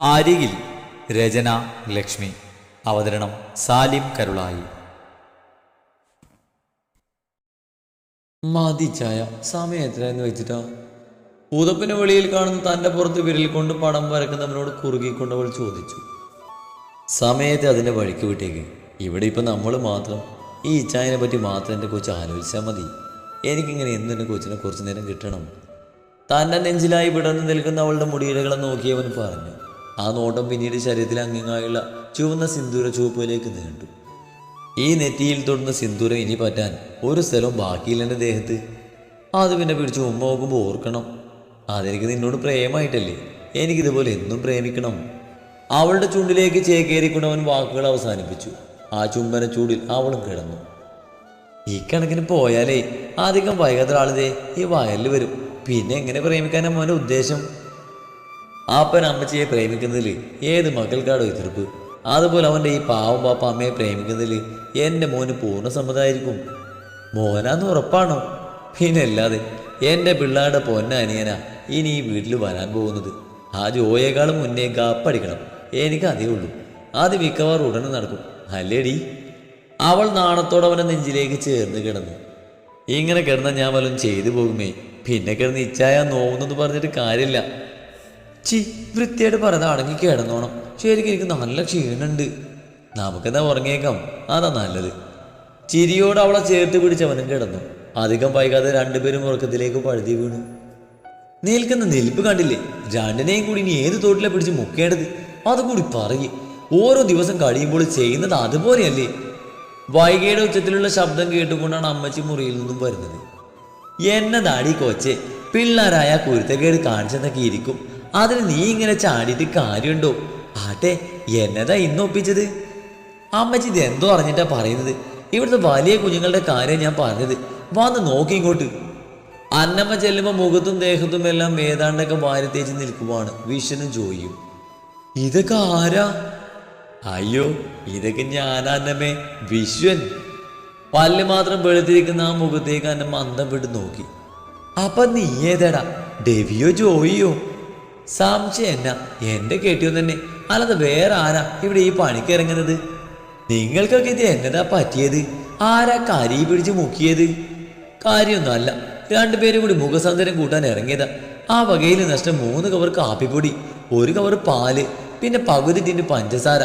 അരികിൽ രചന ലക്ഷ്മി അവതരണം സാലിം കരുളായി. മതി ചായ സമയം എത്രയെന്ന് വെച്ചിട്ടാ? ഊതപ്പിന് വെളിയിൽ കാണുന്ന തന്റെ പുറത്ത് വിരൽ കൊണ്ട് പടം വരക്കുന്നവനോട് കുറുകിക്കൊണ്ട് അവൾ ചോദിച്ചു. സമയത്തെ അതിന്റെ വഴിക്ക് വിട്ടേക്ക്. ഇവിടെ ഇപ്പൊ നമ്മൾ മാത്രം. ഈ ഇച്ചായനെ പറ്റി മാത്രം എന്റെ കൊച്ചു ആലോചിച്ചാൽ മതി. എനിക്കിങ്ങനെ എന്നും കൊച്ചിനെ കുറച്ച് നേരം കിട്ടണം? തന്റെ നെഞ്ചിലായി വിടർന്ന് നിൽക്കുന്ന അവളുടെ മുടിയിടകളെ നോക്കിയവൻ പറഞ്ഞു. ആ നോട്ടം പിന്നീട് ശരീരത്തിൽ അങ്ങിങ്ങായുള്ള ചുവന്ന സിന്ദൂര ചുവപ്പിലേക്ക് നീണ്ടു. ഈ നെറ്റിയിൽ തൊടുന്ന സിന്ദൂരം ഇനി പറ്റാൻ ഒരു സ്ഥലവും ബാക്കിയില്ല എന്റെ ദേഹത്ത്. അത് പിന്നെ പിടിച്ച് ഉമ്മ നോക്കുമ്പോൾ ഓർക്കണം. അതെനിക്ക് നിന്നോട് പ്രേമായിട്ടല്ലേ? എനിക്കിതുപോലെ എന്നും പ്രേമിക്കണം. അവളുടെ ചുണ്ടിലേക്ക് ചേക്കേറിക്കൊണ്ട് അവൻ വാക്കുകൾ അവസാനിപ്പിച്ചു. ആ ചുംബന ചൂടിൽ അവളും കിടന്നു. ഈ കണക്കിന് പോയാലേ അധികം വൈകാത്ത ആളിതേ ഈ വയലിൽ വരും. പിന്നെ എങ്ങനെ പ്രേമിക്കാനാ മോനെ ഉദ്ദേശം? അപ്പൻ അമ്മച്ചിയെ പ്രേമിക്കുന്നതിൽ ഏത് മക്കൾക്കാട് എതിർപ്പ് അതുപോലെ അവന്റെ ഈ പാവം പാപ്പ അമ്മയെ പ്രേമിക്കുന്നതിൽ എന്റെ മോന് പൂർണ സമ്മതമായിരിക്കും. മോനാന്ന് ഉറപ്പാണോ? പിന്നെ അല്ലാതെ എന്റെ പിള്ളേരുടെ പൊന്ന അനിയന ഇനി ഈ വീട്ടിൽ വരാൻ പോകുന്നത്. ആ ജോയേക്കാളും മുന്നേ കാപ്പടിക്കണം എനിക്ക് അതേ ഉള്ളൂ. അത് മിക്കവാറും ഉടനെ നടക്കും. അല്ലേടി? അവൾ നാണത്തോടെ അവന്റെ നെഞ്ചിലേക്ക് ചേർന്ന് കിടന്നു. ഇങ്ങനെ കിടന്ന ഞാൻ വല്ലതും ചെയ്തു പോകുമേ? പിന്നെ കിടന്ന് ഇച്ചായ നോവുന്നെന്ന് പറഞ്ഞിട്ട് കാര്യമില്ല. ചി വൃത്തിയായിട്ട് പറഞ്ഞതാണെങ്കിൽ കിടന്നോണം. ശരിക്കും എനിക്ക് നല്ല ക്ഷീണുണ്ട്. നമുക്കെന്താ ഉറങ്ങിയേക്കാം? അതാ നല്ലത്. ചിരിയോട് അവളെ ചേർത്ത് പിടിച്ചവനും കിടന്നു. അധികം വൈകാതെ രണ്ടുപേരും ഉറക്കത്തിലേക്ക് പഴുതി വീണു. നിൽക്കുന്ന നിൽപ്പ് കണ്ടില്ലേ? രണ്ടിനെയും കൂടി ഇനി ഏത് തോട്ടിലെ പിടിച്ച് മുക്കേണ്ടത്? അതുകൂടി പറയേ. ഓരോ ദിവസം കഴിയുമ്പോൾ ചെയ്യുന്നത് അതുപോലെയല്ലേ? വൈകിയുടെ ഉച്ചത്തിലുള്ള ശബ്ദം കേട്ടുകൊണ്ടാണ് അമ്മച്ചി മുറിയിൽ നിന്നും വരുന്നത്. എന്നതാടി കൊച്ചെ പിള്ളേരായ കുരുത്തക്കേട് കാണിച്ചെന്നൊക്കെ ഇരിക്കും. അതിന് നീ ഇങ്ങനെ ചാടിയിട്ട് കാര്യമുണ്ടോ? ആട്ടെ എന്നതാ ഇന്ന് ഒപ്പിച്ചത്? അമ്മച്ചി ഇത് എന്തോ അറിഞ്ഞിട്ടാ പറയുന്നത്. ഇവിടുത്തെ വലിയ കുഞ്ഞുങ്ങളുടെ കാര്യം ഞാൻ പറഞ്ഞത്. വന്ന് നോക്കി ഇങ്ങോട്ട്. അന്നമ്മ ചെല്ലുമ്പോൾ മുഖത്തും ദേഹത്തും എല്ലാം ഏതാണ്ടൊക്കെ വാരി തേച്ച് നിൽക്കുവാണ്. വിഷനും ജോയിയും. ഇതൊക്കെ ആരാ? അയ്യോ ഇതൊക്കെ ഞാനാ അന്നമ്മേ. വിശ്വൻ. പല്ല് മാത്രം വെളുത്തിരിക്കുന്ന ആ മുഖത്തേക്ക് അന്നമ്മ അന്തം വിട്ട് നോക്കി. അപ്പൊ നീ ഏതടാ? ഡെവിയോ ജോയിയോ? സംശയം എന്നാ? എന്റെ കെട്ടിയോ തന്നെ. അല്ലാതെ വേറെ ആരാ ഇവിടെ ഈ പണിക്ക് ഇറങ്ങുന്നത്? നിങ്ങൾക്കൊക്കെ ഇത് എന്നതാ പറ്റിയത്? ആരാ കരി പിടിച്ച് മുക്കിയത്? കാര്യമൊന്നുമല്ല. രണ്ടുപേരും കൂടി മുഖസൗന്ദര്യം കൂട്ടാൻ ഇറങ്ങിയതാ. ആ വകയിൽ നഷ്ടം മൂന്ന് കവർ കാപ്പിപ്പൊടി ഒരു കവർ പാൽ പിന്നെ പകുതി തിന്റെ പഞ്ചസാര.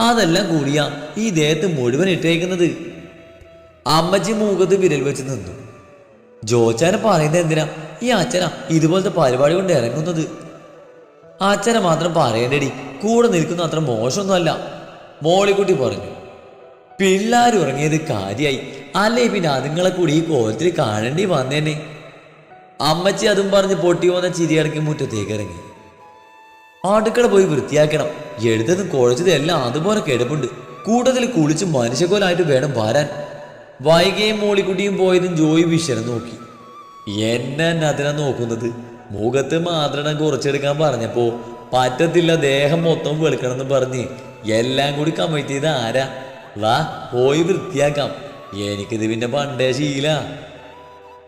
അതെല്ലാം കൂടിയാ ഈ ദേഹത്ത് മുഴുവൻ ഇട്ടേക്കുന്നത്. അമ്മച്ചി മൂക്കത്ത് വിരൽ വെച്ച് നിന്നു. ജോച്ചാനെ പറയുന്നത് എന്തിനാ? ഈ അച്ഛനാ ഇതുപോലത്തെ പരിപാടി കൊണ്ട് ഇറങ്ങുന്നത്. അച്ഛനെ മാത്രം പറയണ്ടടി. കൂടെ നിൽക്കുന്ന അത്ര മോശമൊന്നുമല്ല. മോളിക്കുട്ടി പറഞ്ഞു പിള്ളേർ ഉറങ്ങിയത് കാര്യായി. അല്ലേ പിന്നെ അതുങ്ങളെ കൂടി ഈ കോലത്തിൽ കാണേണ്ടി വന്നേനെ? അമ്മച്ചി അതും പറഞ്ഞ് പൊട്ടി വന്ന ചിരിയടക്കി മുറ്റത്തേക്ക് ഇറങ്ങി. അടുക്കള പോയി വൃത്തിയാക്കണം. എഴുതതും കുഴച്ചതും എല്ലാം അതുപോലെ കിടപ്പുണ്ട്. കൂട്ടത്തിൽ കുളിച്ച് മനുഷ്യക്കോലായിട്ട് വേണം വരാൻ. വൈകിയും മോളിക്കുട്ടിയും പോയതും ജോയി വിശ്വനെ നോക്കി. എന്നെ അതിനെ നോക്കുന്നത്? മുഖത്ത് മാത്രം കുറച്ചെടുക്കാൻ പറഞ്ഞപ്പോ പറ്റത്തില്ല ദേഹം മൊത്തം വെളുക്കണം എന്ന് പറഞ്ഞ് എല്ലാം കൂടി കമ്മിറ്റ് ചെയ്ത് ആരാ? വാ പോയി വൃത്തിയാക്കാം. എനിക്കിത് പിന്നെ പണ്ടേ ശീല.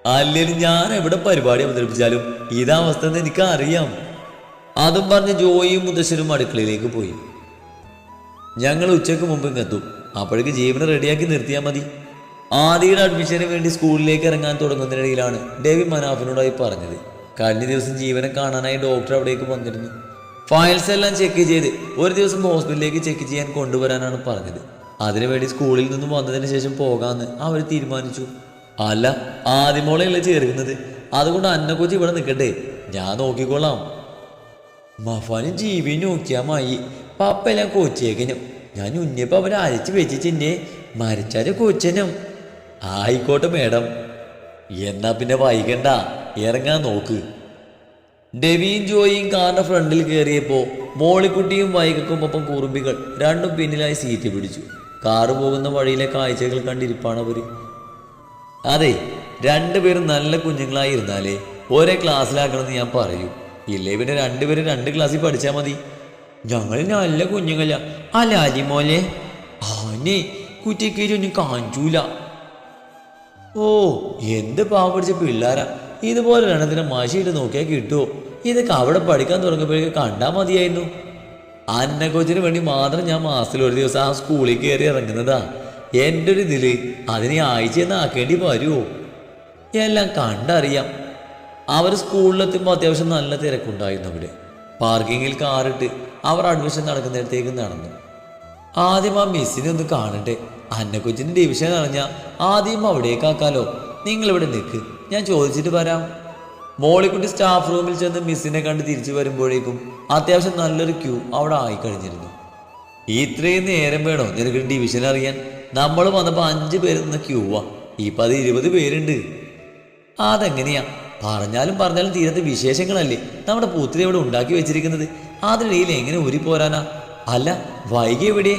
അല്ലെങ്കിൽ ഞാൻ എവിടെ പരിപാടി അവതരിപ്പിച്ചാലും ഇതവസ്ഥ എന്ന് എനിക്ക് അറിയാം അതും പറഞ്ഞ് ജോയിയും മുതശ്ശനും അടുക്കളയിലേക്ക് പോയി. ഞങ്ങൾ ഉച്ചയ്ക്ക് മുമ്പ് ഇങ്ങെത്തും അപ്പോഴേക്ക് ജീവനെ റെഡിയാക്കി നിർത്തിയാൽ മതി. ആദ്യയുടെ അഡ്മിഷന് വേണ്ടി സ്കൂളിലേക്ക് ഇറങ്ങാൻ തുടങ്ങുന്നതിനിടയിലാണ് ഡേവി മനാഫിനോടായി പറഞ്ഞത്. കഴിഞ്ഞ ദിവസം ജീവനെ കാണാനായി ഡോക്ടർ അവിടേക്ക് വന്നിരുന്നു. ഫയൽസ് എല്ലാം ചെക്ക് ചെയ്ത് ഒരു ദിവസം ഹോസ്പിറ്റലിലേക്ക് ചെക്ക് ചെയ്യാൻ കൊണ്ടുവരാനാണ് പറഞ്ഞത്. അതിനുവേണ്ടി സ്കൂളിൽ നിന്നും വന്നതിന് ശേഷം പോകാമെന്ന് അവർ തീരുമാനിച്ചു. അല്ല ആദ്യമോളെയല്ലേ ചേർക്കുന്നത്? അതുകൊണ്ട് അന്നക്കൊച്ചി ഇവിടെ നിൽക്കട്ടെ ഞാൻ നോക്കിക്കൊള്ളാം. മഫാനും ജീവി നോക്കിയാ മായി പപ്പെല്ലാം കൊച്ചേക്കനും. ഞാൻ ഉന്നിയപ്പോൾ അവരെ അരച്ച് വെച്ചിട്ടെന്നെ മരിച്ചാലും കൊച്ചനും. ആയിക്കോട്ടെ മേഡം എന്നാ പിന്നെ വൈകണ്ട. ഇറങ്ങാൻ നോക്ക്. ഡെവിയും ജോയിയും കാറിന്റെ ഫ്രണ്ടിൽ കയറിയപ്പോ മോളിക്കുട്ടിയും വൈകക്കും ഒപ്പം കുറുമ്പികൾ രണ്ടും പിന്നിലായി സീറ്റ് പിടിച്ചു. കാറ് പോകുന്ന വഴിയിലെ കാഴ്ചകൾ കണ്ടിരിപ്പാണ് അവർ. അതെ രണ്ടുപേരും നല്ല കുഞ്ഞുങ്ങളായി ഇരുന്നാലേ ഒരേ ക്ലാസ്സിലാക്കണമെന്ന് ഞാൻ പറയൂ. ഇല്ലേ പിന്നെ രണ്ടുപേരും രണ്ട് ക്ലാസ്സിൽ പഠിച്ചാൽ മതി. ഞങ്ങൾ നല്ല കുഞ്ഞുങ്ങള. അല്ല അലിമോലെ ആനെ കുറ്റിക്കേരൊന്നും കാഞ്ചൂല. ഓ എന്ത് പാവ പിടിച്ച പിള്ളാരാ. ഇതുപോലെ രണ്ടതിനെ മാശിയിട്ട് നോക്കിയാൽ കിട്ടുമോ ഇതൊക്കെ അവിടെ പഠിക്കാൻ തുടങ്ങിയപ്പോഴേക്ക് കണ്ടാൽ മതിയായിരുന്നു. അന്ന കൊച്ചിന് വേണ്ടി മാത്രം ഞാൻ മാസത്തിൽ ഒരു ദിവസം ആ സ്കൂളിൽ കയറി ഇറങ്ങുന്നതാ. എന്റെ ഒരു ഇതിൽ അതിനെ ആഴ്ചയെന്ന് ആക്കേണ്ടി വരുമോ എല്ലാം കണ്ടറിയാം. അവർ സ്കൂളിലെത്തുമ്പോൾ അത്യാവശ്യം നല്ല തിരക്കുണ്ടായിരുന്നു അവിടെ. പാർക്കിങ്ങിൽ കാറിട്ട് അവർ അഡ്മിഷൻ നടക്കുന്നിടത്തേക്ക് നടന്നു. ആദ്യം ആ മിസ്സിനെ ഒന്ന് കാണട്ടെ അന്നക്കൊച്ചിന്റെ ഡിവിഷൻ അറിഞ്ഞാൽ ആദ്യം അവിടേക്കാക്കാലോ. നിങ്ങളിവിടെ നിൽക്ക് ഞാൻ ചോദിച്ചിട്ട് വരാം. മോളിക്കുട്ടി സ്റ്റാഫ് റൂമിൽ ചെന്ന് മിസ്സിനെ കണ്ട് തിരിച്ചു വരുമ്പോഴേക്കും അത്യാവശ്യം നല്ലൊരു ക്യൂ അവിടെ ആയി ആയിക്കഴിഞ്ഞിരുന്നു ഇത്രയും നേരം വേണോ? നിനക്ക് ഡിവിഷൻ അറിയാൻ. നമ്മൾ വന്നപ്പോൾ അഞ്ച് പേര് നിന്ന ക്യൂവാ ഇപ്പം അത് ഇരുപത് പേരുണ്ട്. അതെങ്ങനെയാ? പറഞ്ഞാലും പറഞ്ഞാലും തീരത്തെ വിശേഷങ്ങളല്ലേ. നമ്മുടെ പൂത്തിരി ഇവിടെ ഉണ്ടാക്കി വെച്ചിരിക്കുന്നത്. അതിനിടയിൽ എങ്ങനെ ഊരി പോരാനാ? അല്ല വൈകി എവിടെ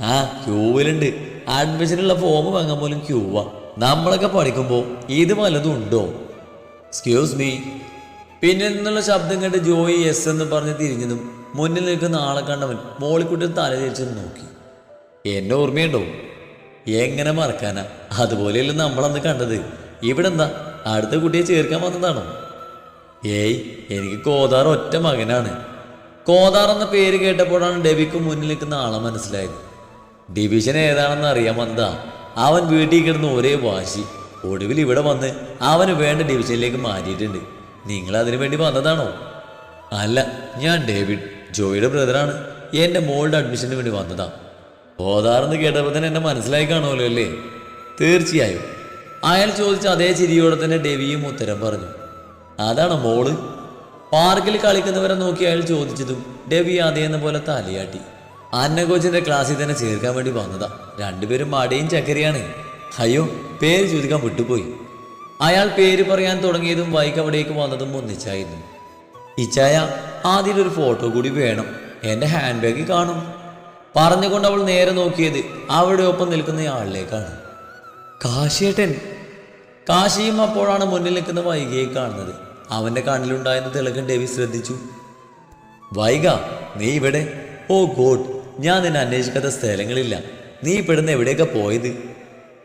ആ ക്യൂവിലുണ്ട് അഡ്മിഷനുള്ള ഫോം വാങ്ങാൻ പോലും ക്യൂവാ നമ്മളൊക്കെ പഠിക്കുമ്പോൾ ഇത് വല്ലതും ഉണ്ടോ? എക്സ്ക്യൂസ് മീ പിന്നെ നിന്നുള്ള ശബ്ദം കേട്ട് ജോയി എസ് എന്ന് പറഞ്ഞ് തിരിഞ്ഞതും മുന്നിൽ നിൽക്കുന്ന ആളെ കണ്ടവൻ മോളിക്കുട്ടി തല തിരിച്ചൊന്ന് നോക്കി. എന്നെ ഓർമ്മയുണ്ടോ? എങ്ങനെ മറക്കാനാ? അതുപോലെയല്ല നമ്മളന്ന് കണ്ടത്. ഇവിടെ എന്താ അടുത്ത കുട്ടിയെ ചേർക്കാൻ വന്നതാണോ? ഏയ് എനിക്ക് കോതാർ ഒറ്റ മകനാണ്. കോതാർ എന്ന പേര് കേട്ടപ്പോഴാണ് ഡെബിക്ക് മുന്നിൽ നിൽക്കുന്ന ആളെ മനസ്സിലായത്. ഡിവിഷൻ ഏതാണെന്ന് അറിയാൻ വന്നതാ. അവൻ വീട്ടിൽ കിടന്ന് ഒരേ വാശി. ഒടുവിൽ ഇവിടെ വന്ന് അവന് വേണ്ട ഡിവിഷനിലേക്ക് മാറ്റിയിട്ടുണ്ട്. നിങ്ങൾ അതിനു വേണ്ടി വന്നതാണോ? അല്ല ഞാൻ ഡേവിഡ് ജോയിയുടെ ബ്രദറാണ്. എന്റെ മോളുടെ അഡ്മിഷന് വേണ്ടി വന്നതാ. കോതാറെന്ന് കേട്ടപ്പോൾ തന്നെ എന്നെ മനസ്സിലായി കാണുമല്ലോ അല്ലേ? തീർച്ചയായും. അയാൾ ചോദിച്ച അതേ ചിരിയോടെ തന്നെ ഡെവിയും ഉത്തരം പറഞ്ഞു. അതാണ് മോൾ. പാർക്കിൽ കളിക്കുന്നവരെ നോക്കി അയാൾ ചോദിച്ചതും ഡെവി അതേന്ന പോലെ തലയാട്ടി. അന്നകോച്ചിന്റെ ക്ലാസ്സിൽ തന്നെ ചേർക്കാൻ വേണ്ടി വന്നതാ. രണ്ടുപേരും മടയും ചക്കരയാണ്. അയ്യോ പേര് ചോദിക്കാൻ വിട്ടുപോയി. അയാൾ പേര് പറയാൻ തുടങ്ങിയതും വൈക്ക് അവിടേക്ക് വന്നതും ഒന്നിച്ചായിരുന്നു. ഇച്ചായ ആദ്യം ഒരു ഫോട്ടോ കൂടി വേണം. എന്റെ ഹാൻഡ് ബാഗിൽ കാണും. പറഞ്ഞുകൊണ്ട് അവൾ നേരെ നോക്കിയത് അവിടെ ഒപ്പം നിൽക്കുന്ന ആളിലേക്കാണ്. കാശിയേട്ടൻ. കാശിയും അപ്പോഴാണ് മുന്നിൽ നിൽക്കുന്ന വൈകിയെ കാണുന്നത്. അവന്റെ കണ്ണിലുണ്ടായിരുന്ന തിളക്കം ഡേവി ശ്രദ്ധിച്ചു. വൈക നീ ഇവിടെ? ഓ ഗോഡ് ഞാൻ നിന്നെ അന്വേഷിക്കാത്ത സ്ഥലങ്ങളില്ല. നീ ഇപ്പെടുന്ന എവിടെയൊക്കെ പോയത്?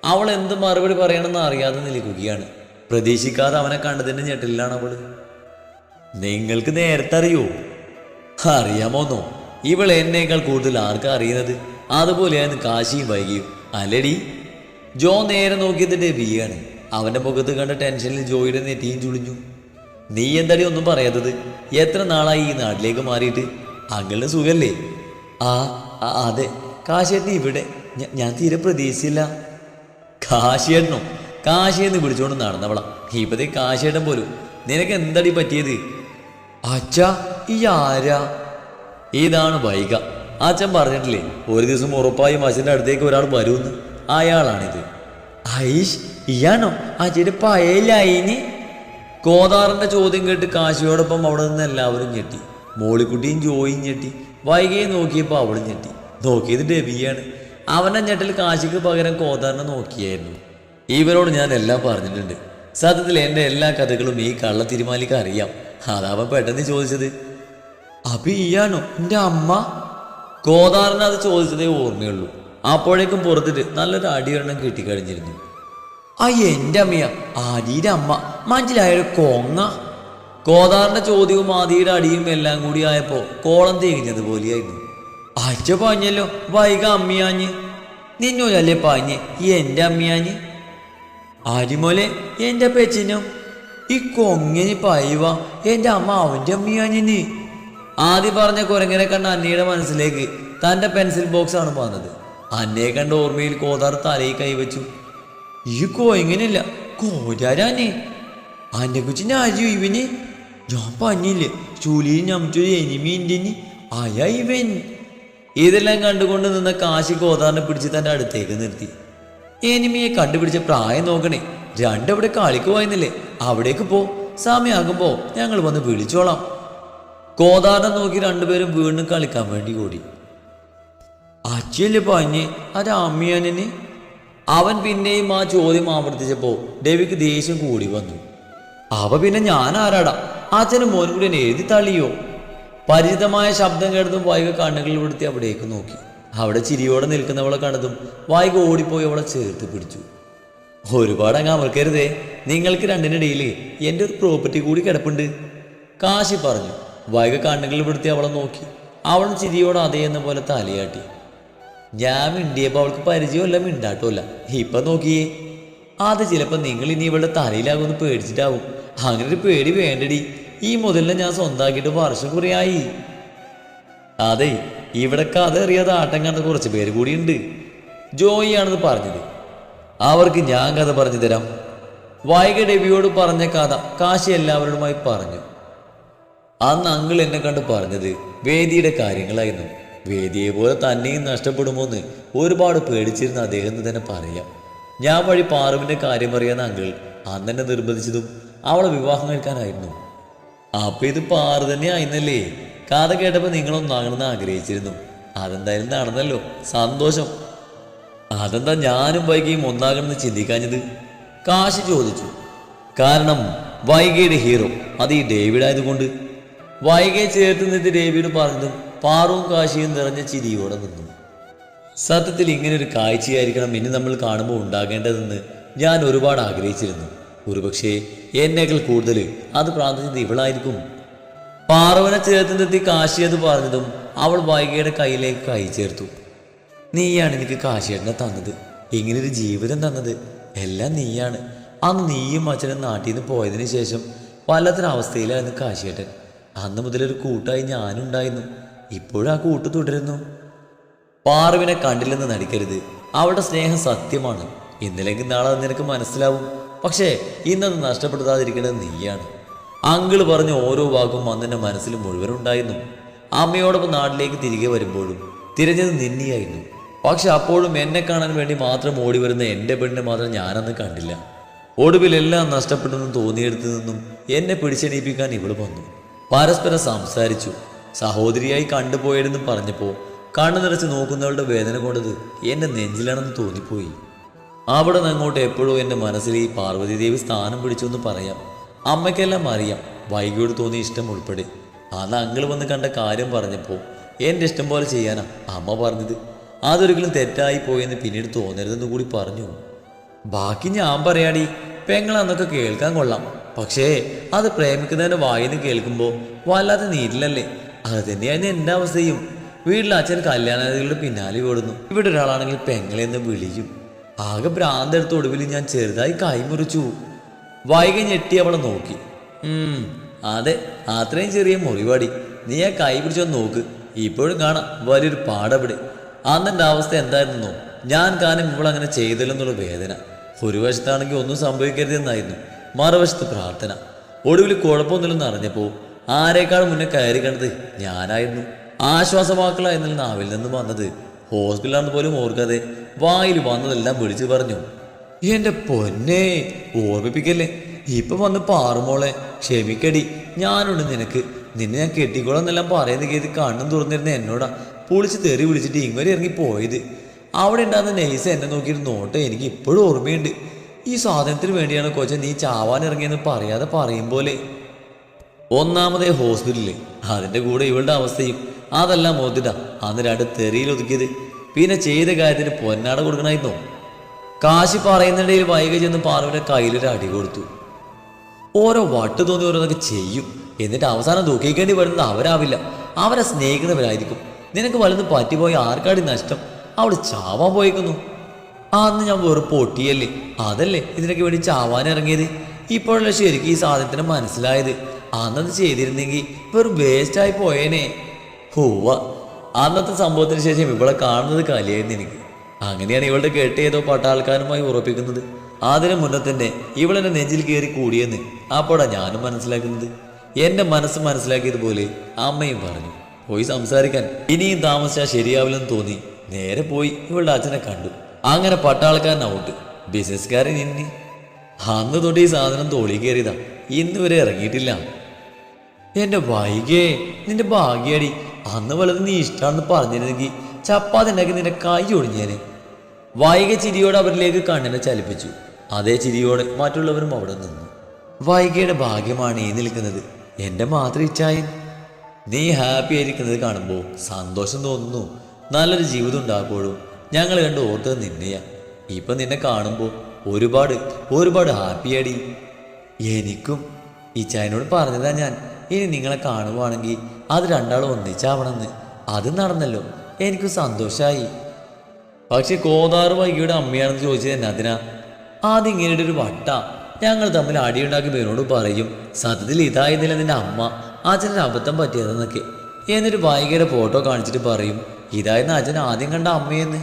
അവൾ എന്ത് മറുപടി പറയണമെന്ന് അറിയാതെ നിൽക്കുകയാണ്. പ്രതീക്ഷിക്കാതെ അവനെ കണ്ടതിന്റെ ഞെട്ടലിലാണ് അവൾ നിങ്ങൾക്ക് നേരത്തെ അറിയോ? അറിയാമോന്നോ ഇവൾ എന്നേക്കാൾ കൂടുതൽ ആർക്കാ അറിയുന്നത്? അതുപോലെയായിരുന്നു കാശിയും വൈകിയും. അല്ലടി ജോ നേരെ നോക്കിയതിന്റെ വിയാണ്. അവന്റെ മുഖത്ത് കണ്ട ടെൻഷനിൽ ജോയുടെ നെറ്റിയും ചുളിഞ്ഞു. നീ എന്താടി ഒന്നും പറയാത്തത്? എത്ര നാളായി ഈ നാട്ടിലേക്ക് മാറിയിട്ട്? അങ്ങനെ സുഖല്ലേ? ആ, അതെ. കാശേട്ടൻ ഇവിടെ. ഞാൻ തീരെ പ്രതീക്ഷിച്ചില്ല. കാശിയേട്ടനോ? കാശിയെന്ന് വിളിച്ചോണ്ട് നടന്നവളാ. ഇപ്പത്തെ കാശിയേട്ടൻ പോലും. നിനക്ക് എന്താടി പറ്റിയത്? അച്ഛാ ഈ ആരാ? ഇതാണ് വൈക അച്ഛൻ പറഞ്ഞിട്ടില്ലേ ഒരു ദിവസം ഉറപ്പായും അച്ഛന്റെ അടുത്തേക്ക് ഒരാൾ വരുമെന്ന്. അയാളാണിത്. ഐഷ് ഇയാണോ? അച്ഛന്റെ പയലായിനി കോതാറിന്റെ ചോദ്യം കേട്ട് കാശിയോടൊപ്പം അവിടെ നിന്ന് എല്ലാവരും ഞെട്ടി. മോളിക്കുട്ടിയും ജോയിയും ഞെട്ടി. വൈകിയെ നോക്കിയപ്പോൾ അവളും ഞെട്ടി. നോക്കിയത് ഡെബിയാണ് അവന്റെ ഞെട്ടിൽ കാശിക്ക് പകരം കോതാറിനെ നോക്കിയായിരുന്നു. ഇവരോട് ഞാൻ എല്ലാം പറഞ്ഞിട്ടുണ്ട്. സത്യത്തിൽ എന്റെ എല്ലാ കഥകളും ഈ കള്ള തിരുമാലിക്ക് അറിയാം. അതാവൻ പെട്ടെന്ന് ചോദിച്ചത് അപ്പൊ ഈയാണോ? എന്റെ അമ്മ? കോതാറിന് അത് ചോദിച്ചതേ ഓർമ്മയുള്ളൂ. അപ്പോഴേക്കും പുറത്തിട്ട് നല്ലൊരു അടിയൊരെണ്ണം കിട്ടിക്കഴിഞ്ഞിരുന്നു. ആ എന്റെ അമ്മയാ. ആടിയുടെ അമ്മ. മനസ്സിലായൊരു കൊങ്ങ. കോതാറിന്റെ ചോദ്യവും ആദിയുടെ അടിയും എല്ലാം കൂടി ആയപ്പോ കോളം തേങ്ങിഞ്ഞത് പോലെയായിരുന്നു. അച്ഛ പാഞ്ഞല്ലോ വൈക അമ്മിയാഞ്ഞ്. നിന്നോലല്ലേ പാഞ്ഞ് ഈ എന്റെ അമ്മിയാഞ്ഞ്? ആരിമോലെ എന്റെ പെച്ചിനും? ഈ കൊങ്ങിന് പൈവ എന്റെ അമ്മ അവന്റെ അമ്മിയാഞ്ഞിന്. ആദ്യം പറഞ്ഞ കുരങ്ങനെ കണ്ട അന്നയുടെ മനസ്സിലേക്ക് തന്റെ പെൻസിൽ ബോക്സ് ആണ് വന്നത് അന്നയെ കണ്ട ഓർമ്മയിൽ കോതാർ തലയിൽ കൈവച്ചു. ഈ കോയിങ്ങനില്ല കോരാരാനെ അന്നെ കുറിച്ച് ഞാൻ ഇവന്. പറഞ്ഞില്ലേ ചൂലിയിൽ ഞമ്മച്ചൊരു എനിമീന്റെ അയാ ഇവൻ. ഇതെല്ലാം കണ്ടുകൊണ്ട് നിന്ന കാശി ഗോദാറിനെ പിടിച്ച് തന്റെ അടുത്തേക്ക് നിർത്തി. എനിമിയെ കണ്ടുപിടിച്ച പ്രായം നോക്കണേ. രണ്ടവിടെ കളിക്ക് പോയെന്നില്ലേ? അവിടേക്ക് പോ. സമയാകുമ്പോ ഞങ്ങൾ വന്ന് വിളിച്ചോളാം. ഗോദാറിനെ നോക്കി രണ്ടുപേരും വീണ്ടും കളിക്കാൻ വേണ്ടി കൂടി അച്ഛല്ലേ പഞ്ഞ്? അത് അമ്മിയാനെ അവൻ പിന്നെയും ആ ചോദ്യം ആവർത്തിച്ചപ്പോ ഡെവിക്ക് ദേഷ്യം കൂടി വന്നു. അവ പിന്നെ ഞാൻ ആരാടാ? അച്ഛനും മോനും കൂടി എഴുതി തള്ളിയോ? പരിചിതമായ ശബ്ദം കേട്ടതും വായിക കണ്ണുകളിൽ വിടുത്തി അവിടേക്ക് നോക്കി. അവിടെ ചിരിയോടെ നിൽക്കുന്നവളെ കണ്ടതും വായിക ഓടിപ്പോയി അവളെ ചേർത്ത് പിടിച്ചു. ഒരുപാട് അങ്ങ് അമർക്കരുതേ. നിങ്ങൾക്ക് രണ്ടിനിടയിൽ എന്റെ ഒരു പ്രോപ്പർട്ടി കൂടി കിടപ്പുണ്ട്. കാശി പറഞ്ഞു. വൈക കണ്ണുകളിൽ വിടുത്തി അവളെ നോക്കി. അവൾ ചിരിയോടെ അതേ എന്ന പോലെ തലയാട്ടി. ഞാൻ മിണ്ടിയപ്പോൾ അവൾക്ക് പരിചയമല്ല മിണ്ടാട്ടുമല്ല. ഇപ്പം നോക്കിയേ. അത് ചിലപ്പോൾ നിങ്ങൾ ഇനി ഇവളുടെ തലയിലാകുമെന്ന് പേടിച്ചിട്ടാവും. അങ്ങനെ ഒരു പേടി വേണ്ടടി. ഈ മുതലിനെ ഞാൻ സ്വന്തമാക്കിയിട്ട് വർഷം കുറയായി അതെ ഇവിടെ കഥ അറിയാതെ ആട്ടം കാണുന്ന കുറച്ച് പേര് കൂടിയുണ്ട്. ജോയി ആണെന്ന് പറഞ്ഞത് അവർക്ക് ഞാൻ കഥ പറഞ്ഞു തരാം. വൈക ഡെബിയോട് പറഞ്ഞ കഥ കാശി എല്ലാവരോടുമായി പറഞ്ഞു. അന്ന് അങ്കിൾ എന്നെ കണ്ട് പറഞ്ഞത് വേദിയുടെ കാര്യങ്ങളായിരുന്നു. വേദിയെ പോലെ തന്നെയും നഷ്ടപ്പെടുമോന്ന് ഒരുപാട് പേടിച്ചിരുന്ന അദ്ദേഹം തന്നെ പറയാം. ഞാൻ വഴി പാറുവിന്റെ കാര്യം അറിയാൻ അങ്കിൾ അന്നെന്നെ നിർബന്ധിച്ചതും അവളെ വിവാഹം കഴിക്കാനായിരുന്നു. അപ്പൊ ഇത് പാറു തന്നെ ആയിരുന്നല്ലേ കഥ കേട്ടപ്പോ നിങ്ങളൊന്നാകണമെന്ന് ആഗ്രഹിച്ചിരുന്നു. അതെന്തായാലും നടന്നല്ലോ. സന്തോഷം. അതെന്താ ഞാനും വൈകിയും ഒന്നാകണമെന്ന് ചിന്തിക്കാഞ്ഞത്? കാശി ചോദിച്ചു. കാരണം വൈകയുടെ ഹീറോ അത് ഈ ഡേവിഡ് ആയതുകൊണ്ട്. വൈകയെ ചേർത്ത് നിന്നിട്ട് ഡേവിഡ് പറഞ്ഞതും പാറുവും കാശിയും നിറഞ്ഞ ചിരിയോടെ നിന്നു. സത്യത്തിൽ ഇങ്ങനെ ഒരു കാഴ്ചയായിരിക്കണം ഇനി നമ്മൾ കാണുമ്പോൾ ഉണ്ടാകേണ്ടതെന്ന് ഞാൻ ഒരുപാട് ആഗ്രഹിച്ചിരുന്നു. ഒരുപക്ഷെ എന്നേക്കാൾ കൂടുതൽ അത് പ്രാർത്ഥിച്ചത് ഇവളായിരിക്കും പാർവന ചേർത്തിനെത്തി നിർത്തി കാശി എന്ന് പറഞ്ഞതും അവൾ വൈകയുടെ കയ്യിലേക്ക് കൈ ചേർത്തു. നീയാണ് എനിക്ക് കാശിയേട്ടനെ തന്നത്. ഇങ്ങനൊരു ജീവിതം തന്നത്. എല്ലാം നീയാണ്. അന്ന് നീയും അച്ഛനും നാട്ടിൽ നിന്ന് പോയതിന് ശേഷം വല്ലാത്തൊരവസ്ഥയിലായിരുന്നു കാശിയേട്ടൻ. അന്ന് മുതലൊരു കൂട്ടായി ഞാനുണ്ടായിരുന്നു. ഇപ്പോഴും ആ കൂട്ട് തുടരുന്നു. പാർവിനെ കണ്ടില്ലെന്ന് നടിക്കരുത്. അവളുടെ സ്നേഹം സത്യമാണ്. ഇന്നലെങ്കിൽ നാളെ നിനക്ക് മനസ്സിലാവും. പക്ഷേ ഇന്നത് നഷ്ടപ്പെടുത്താതിരിക്കുന്നത് നീയാണ്. അങ്കിൾ പറഞ്ഞ ഓരോ വാക്കും അന്നെ മനസ്സിൽ മുഴുവൻ ഉണ്ടായിരുന്നു. അമ്മയോടൊപ്പം നാട്ടിലേക്ക് തിരികെ വരുമ്പോഴും തിരഞ്ഞത് നിന്നെയായിരുന്നു. പക്ഷെ അപ്പോഴും എന്നെ കാണാൻ വേണ്ടി മാത്രം ഓടി വരുന്ന എന്റെ പെണ്ണിനെ മാത്രം ഞാനന്ന് കണ്ടില്ല. ഒടുവിൽ എല്ലാം നഷ്ടപ്പെട്ടെന്ന് തോന്നിയെടുത്തു നിന്നും എന്നെ പിടിച്ചെണീപ്പിക്കാൻ ഇവൾ വന്നു. പരസ്പരം സംസാരിച്ചു. സഹോദരിയായി കണ്ടുപോയെന്ന് പറഞ്ഞപ്പോൾ കണ്ണു നിറച്ച് നോക്കുന്നവളുടെ വേദന കൊണ്ടത് എന്റെ നെഞ്ചിലാണെന്ന് തോന്നിപ്പോയി. അവിടെ നിന്ന് അങ്ങോട്ട് എപ്പോഴും എന്റെ മനസ്സിൽ ഈ പാർവതി ദേവി സ്ഥാനം പിടിച്ചു എന്ന് പറയാം. അമ്മയ്ക്കെല്ലാം അറിയാം. വൈകിയോട് തോന്നിയ ഇഷ്ടം ഉൾപ്പെടെ. അന്ന് അങ്കിൾ വന്ന് കണ്ട കാര്യം പറഞ്ഞപ്പോൾ എന്റെ ഇഷ്ടം പോലെ ചെയ്യാനാ അമ്മ പറഞ്ഞത്. അതൊരിക്കലും തെറ്റായി പോയെന്ന് പിന്നീട് തോന്നരുതെന്ന് കൂടി പറഞ്ഞു. ബാക്കി ഞാൻ പറയാടി പെങ്ങൾ അന്നൊക്കെ കേൾക്കാൻ കൊള്ളാം. പക്ഷേ അത് പ്രേമിക്കുന്നതിന്റെ വായിന്ന് കേൾക്കുമ്പോൾ വല്ലാത്ത നീരിലല്ലേ? അത് തന്നെയായിരുന്നു എന്റെ അവസ്ഥയും. വീട്ടിൽ അച്ഛൻ കല്യാണാതികളുടെ പിന്നാലെ ഓടുന്നു. ഇവിടെ ഒരാളാണെങ്കിൽ പെങ്ങളെന്ന് വിളിയും. ആകെ ഭ്രാന്തെടുത്ത ഒടുവിൽ ഞാൻ ചെറുതായി കൈമുറിച്ചു. വൈകി ഞെട്ടി അവളെ നോക്കി. അതെ അത്രയും ചെറിയ മുറിവാടി. നീ ആ കൈ പിടിച്ചൊന്ന് നോക്ക്. ഇപ്പോഴും കാണാം വലിയൊരു പാടവിടെ. അന്നെന്റെ അവസ്ഥ എന്തായിരുന്നോ? ഞാൻ കാനം ഇവളങ്ങനെ ചെയ്തില്ലെന്നുള്ള വേദന. ഒരു വശത്താണെങ്കിൽ ഒന്നും സംഭവിക്കരുതെന്നായിരുന്നു മറുവശത്ത് പ്രാർത്ഥന. ഒടുവിൽ കുഴപ്പമൊന്നുമില്ലെന്ന് അറിഞ്ഞപ്പോൾ ആരേക്കാൾ മുന്നേ കയറി കണ്ടത് ഞാനായിരുന്നു. ആശ്വാസവാക്കളായിരുന്നു നാവിൽ നിന്നും വന്നത് ഹോസ്പിറ്റലാണെന്ന് പോലും ഓർക്കാതെ വായിൽ വന്നതെല്ലാം വിളിച്ചു പറഞ്ഞു. എന്റെ പൊന്നെ ഓർമ്മിപ്പിക്കല്ലേ? ഇപ്പൊ വന്ന് പാറുമോളെ ക്ഷമിക്കടി. ഞാനുണ്ട് നിനക്ക്. നിന്നെ ഞാൻ കെട്ടിക്കോളെന്നെല്ലാം പറയുന്ന കേട്ട് കണ്ണും തുറന്നിരുന്ന എന്നോടാ പൊളിച്ച് തെറി വിളിച്ചിട്ട് ഇങ്ങനെ ഇറങ്ങി പോയത്. അവിടെ ഉണ്ടാകുന്ന നെയ്സ് എന്നെ നോക്കിയിട്ട് നോട്ടെ എനിക്ക് ഇപ്പോഴും ഓർമ്മയുണ്ട്. ഈ സ്വാതന്ത്ര്യത്തിന് വേണ്ടിയാണ് കൊച്ച നീ ചാവാൻ ഇറങ്ങിയെന്ന് പറയാതെ പറയും പോലെ. ഒന്നാമതേ ഹോസ്പിറ്റലിൽ അതിന്റെ കൂടെ ഇവളുടെ അവസ്ഥയും അതെല്ലാം ഓർത്തിട്ടാ അന്ന് രണ്ട് തെറിയിൽ ഒതുക്കിയത്. പിന്നെ ചെയ്ത കാര്യത്തിന് പൊന്നാട കൊടുക്കണായിരുന്നു കാശി പറയുന്നിടയിൽ വൈക ചെന്ന് പാർവന്റെ കയ്യിലൊരു അടി കൊടുത്തു. ഓരോ വട്ട് തോന്നി ഓരോന്നൊക്കെ ചെയ്യും. എന്നിട്ട് അവസാനം ദുഃഖിക്കേണ്ടി വരുന്നത് അവരാവില്ല. അവരെ സ്നേഹിക്കുന്നവരായിരിക്കും. നിനക്ക് വലുത് പറ്റിപ്പോയ ആർക്കാടി നഷ്ടം? അവിടെ ചാവാൻ പോയിക്കുന്നു. അന്ന് ഞാൻ വെറും പൊട്ടിയല്ലേ. അതല്ലേ ഇതിനൊക്കെ വേണ്ടി ചാവാൻ ഇറങ്ങിയത്? ഇപ്പോഴല്ലേ ശരിക്കും ഈ സാധനത്തിന് മനസ്സിലായത്. അന്നത് ചെയ്തിരുന്നെങ്കിൽ വെറും വേസ്റ്റായി പോയേനെ. ഹൂവ. അന്നത്തെ സംഭവത്തിന് ശേഷം ഇവളെ കാണുന്നത് കലിയായിരുന്നു എനിക്ക്. അങ്ങനെയാണ് ഇവളുടെ കെട്ട് ഏതോ പട്ടാൾക്കാരുമായി ഉറപ്പിക്കുന്നത്. അതിനു മുന്നേ തന്നെ ഇവളെന്നെ നെഞ്ചിൽ കയറി കൂടിയെന്ന് അപ്പോഴാ ഞാനും മനസ്സിലാക്കുന്നത്. എന്റെ മനസ്സ് മനസ്സിലാക്കിയതുപോലെ അമ്മയും പറഞ്ഞു പോയി സംസാരിക്കാൻ. ഇനിയും താമസിച്ചാൽ ശരിയാവില്ലെന്ന് തോന്നി. നേരെ പോയി ഇവളുടെ അച്ഛനെ കണ്ടു. അങ്ങനെ പട്ടാൾക്കാരൻ ഔട്ട് ബിസിനസ്സുകാരൻ ഇനി. അന്ന് തൊട്ട് ഈ സാധനം തോളി കയറിയതാ. ഇന്ന് വരെ ഇറങ്ങിയിട്ടില്ല. എന്റെ വൈകേ നിന്റെ ഭാഗ്യടി. അന്ന് വളരെ നീ ഇഷ്ടമാണെന്ന് പറഞ്ഞിരുന്നെങ്കിൽ ചപ്പാത്തി ഉണ്ടാക്കി നിന്റെ കൈ ഒടിഞ്ഞേനെ. വൈക ചിരിയോടെ അവരിലേക്ക് കണ്ണിനെ ചലിപ്പിച്ചു. അതേ ചിരിയോടെ മറ്റുള്ളവരും അവിടെ നിന്നു. വൈകയുടെ ഭാഗ്യമാണ് ഈ നിൽക്കുന്നത്. എന്റെ മാത്രം ഇച്ഛായൻ. നീ ഹാപ്പി ആയിരിക്കുന്നത് കാണുമ്പോൾ സന്തോഷം തോന്നുന്നു. നല്ലൊരു ജീവിതം ഉണ്ടാക്കുമ്പോഴും ഞങ്ങൾ കണ്ട് ഓർത്തത് നിന്നെയാ. ഇപ്പൊ നിന്നെ കാണുമ്പോൾ ഒരുപാട് ഒരുപാട് ഹാപ്പിയാടി. എനിക്കും ഈ ചായനോട് പറഞ്ഞതാ ഞാൻ. ഇനി നിങ്ങളെ കാണുവാണെങ്കിൽ അത് രണ്ടാളും ഒന്നിച്ചാവണമെന്ന്. അത് നടന്നല്ലോ. എനിക്ക് സന്തോഷമായി പക്ഷെ കോതാറ് വൈകിയുടെ അമ്മയാണെന്ന് ചോദിച്ചത് എന്നതിനാ ആദ്യം ഇങ്ങനെയുടെ ഒരു വട്ട. ഞങ്ങൾ തമ്മിൽ അടിയുണ്ടാക്കി പേരോട് പറയും സത്യത്തിൽ ഇതായതില്ല നിന്റെ അമ്മ. അച്ഛനൊരു അബദ്ധം പറ്റിയതെന്നൊക്കെ. എന്നൊരു വൈകിയുടെ ഫോട്ടോ കാണിച്ചിട്ട് പറയും ഇതായിരുന്നു അച്ഛൻ ആദ്യം കണ്ട അമ്മയെന്ന്.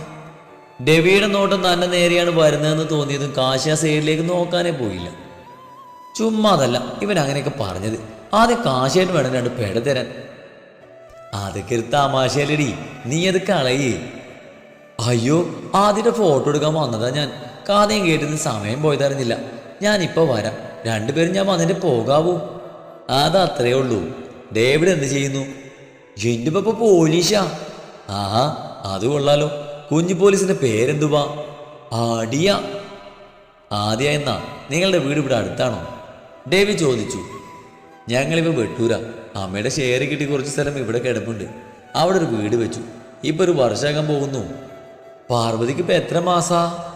ഡെവിയുടെ നോട്ടം തന്നെ നേരെയാണ് വരുന്നതെന്ന് തോന്നിയതും കാശി ആ സൈഡിലേക്ക് നോക്കാനേ പോയില്ല. ചുമ്മാതല്ല ഇവൻ അങ്ങനെയൊക്കെ പറഞ്ഞത്. ആദ്യം കാശായിട്ട് വേണം രണ്ട് പെട തരാൻ. അതൊക്കെ ഒരു തമാശയല്ലടി. നീ അത് കളയേ. അയ്യോ ആദ്യത്തെ ഫോട്ടോ എടുക്കാൻ വന്നതാ ഞാൻ. കാതയും കേട്ടിരുന്ന് സമയം പോയതറിഞ്ഞില്ല. ഇപ്പൊ വരാം. രണ്ടുപേരും ഞാൻ വന്നിട്ട് പോകാവൂ. അത് അത്രേ ഉള്ളൂ. ഡേവിഡ് എന്ത് ചെയ്യുന്നു? എന്റെ പപ്പ പോലീഷാ ആഹാ അത് കൊള്ളാലോ. കുഞ്ഞു പോലീസിന്റെ പേരെന്തുവാ? ആടിയ ആദ്യ എന്നാ നിങ്ങളുടെ വീട് ഇവിടെ അടുത്താണോ? ഡേവിഡ് ചോദിച്ചു. ഞങ്ങളിപ്പോൾ വെട്ടൂര. അമ്മയുടെ ഷെയർ കിട്ടി കുറച്ച് സ്ഥലം ഇവിടെ കിടപ്പുണ്ട്. അവിടെ ഒരു വീട് വെച്ചു. ഇപ്പൊ ഒരു വർഷാകാൻ പോകുന്നു. പാർവതിക്ക് ഇപ്പൊ എത്ര മാസാ?